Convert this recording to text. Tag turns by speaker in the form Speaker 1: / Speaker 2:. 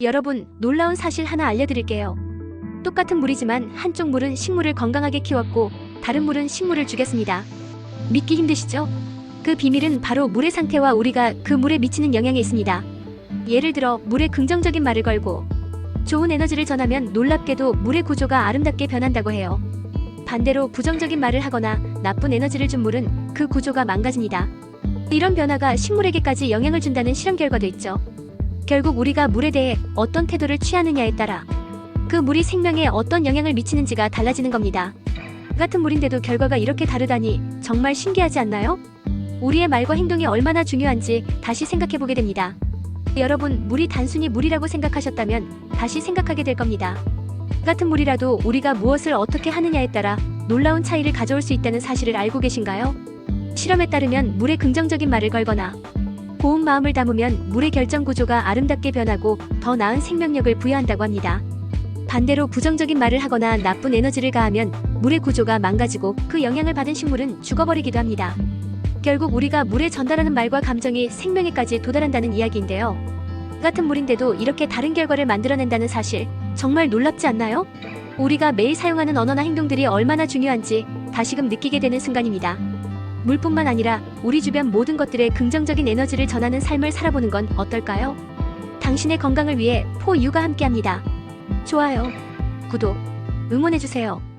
Speaker 1: 여러분, 놀라운 사실 하나 알려드릴게요. 똑같은 물이지만 한쪽 물은 식물을 건강하게 키웠고 다른 물은 식물을 죽였습니다. 믿기 힘드시죠? 그 비밀은 바로 물의 상태와 우리가 그 물에 미치는 영향에 있습니다. 예를 들어 물에 긍정적인 말을 걸고 좋은 에너지를 전하면 놀랍게도 물의 구조가 아름답게 변한다고 해요. 반대로 부정적인 말을 하거나 나쁜 에너지를 준 물은 그 구조가 망가집니다. 이런 변화가 식물에게까지 영향을 준다는 실험 결과도 있죠. 결국 우리가 물에 대해 어떤 태도를 취하느냐에 따라 그 물이 생명에 어떤 영향을 미치는지가 달라지는 겁니다. 같은 물인데도 결과가 이렇게 다르다니 정말 신기하지 않나요? 우리의 말과 행동이 얼마나 중요한지 다시 생각해 보게 됩니다. 여러분, 물이 단순히 물이라고 생각하셨다면 다시 생각하게 될 겁니다. 같은 물이라도 우리가 무엇을 어떻게 하느냐에 따라 놀라운 차이를 가져올 수 있다는 사실을 알고 계신가요? 실험에 따르면 물에 긍정적인 말을 걸거나 고운 마음을 담으면 물의 결정 구조가 아름답게 변하고 더 나은 생명력을 부여한다고 합니다. 반대로 부정적인 말을 하거나 나쁜 에너지를 가하면 물의 구조가 망가지고 그 영향을 받은 식물은 죽어버리기도 합니다. 결국 우리가 물에 전달하는 말과 감정이 생명에까지 도달한다는 이야기인데요. 같은 물인데도 이렇게 다른 결과를 만들어낸다는 사실 정말 놀랍지 않나요? 우리가 매일 사용하는 언어나 행동들이 얼마나 중요한지 다시금 느끼게 되는 순간입니다. 물뿐만 아니라 우리 주변 모든 것들에 긍정적인 에너지를 전하는 삶을 살아보는 건 어떨까요? 당신의 건강을 위해 포유가 함께합니다. 좋아요, 구독, 응원해주세요.